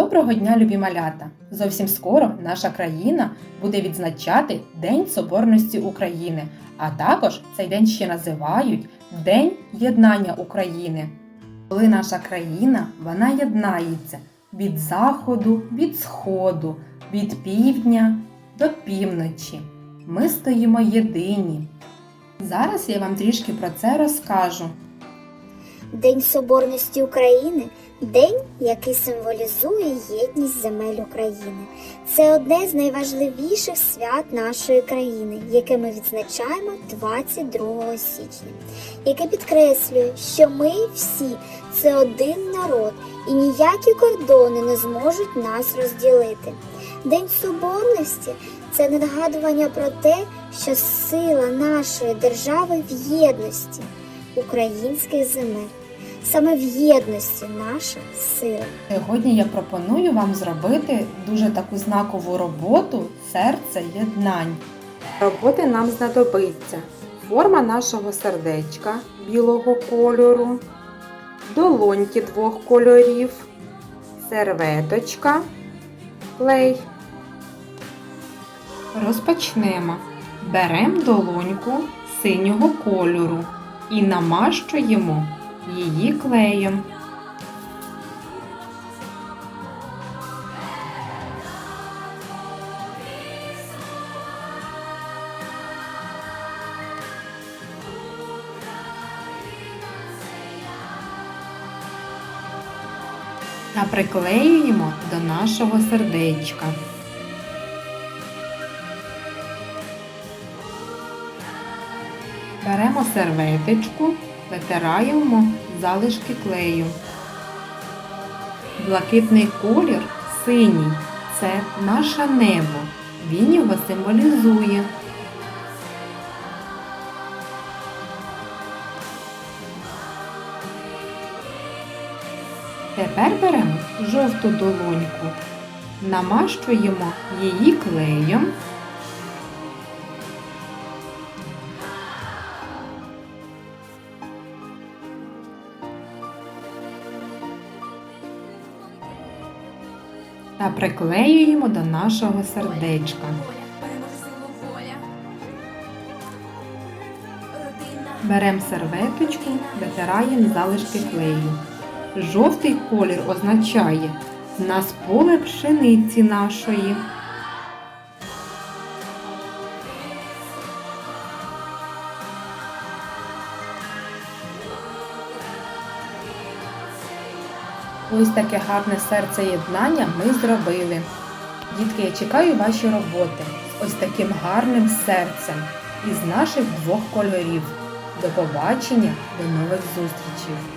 Доброго дня, любі малята! Зовсім скоро наша країна буде відзначати День Соборності України, а також цей день ще називають День Єднання України. Коли наша країна вона єднається від заходу, від сходу, від півдня до півночі. Ми стоїмо єдині. Зараз я вам трішки про це розкажу. День Соборності України день, який символізує єдність земель України. Це одне з найважливіших свят нашої країни, яке ми відзначаємо 22 січня, яке підкреслює, що ми всі це один народ, і ніякі кордони не зможуть нас розділити. День Соборності це нагадування про те, що сила нашої держави в єдності українських земель. Саме в єдності наша сила. Сьогодні я пропоную вам зробити дуже таку знакову роботу серце єднань. Роботи нам знадобиться форма нашого сердечка білого кольору, долоньки двох кольорів, серветочка, клей. Розпочнемо. Беремо долоньку синього кольору і намащуємо її клеєм. та приклеюємо до нашого сердечка. Беремо серветочку, витираємо залишки клею. Блакитний колір синій це наше небо. Він його символізує. Тепер беремо жовту долоньку, намащуємо її клеєм. Та приклеюємо до нашого сердечка. Беремо серветочку, витираємо залишки клею. Жовтий колір означає в нас поле пшениці нашої. Ось таке гарне серце єднання ми зробили. Дітки, я чекаю ваші роботи ось таким гарним серцем із наших двох кольорів. До побачення, до нових зустрічей!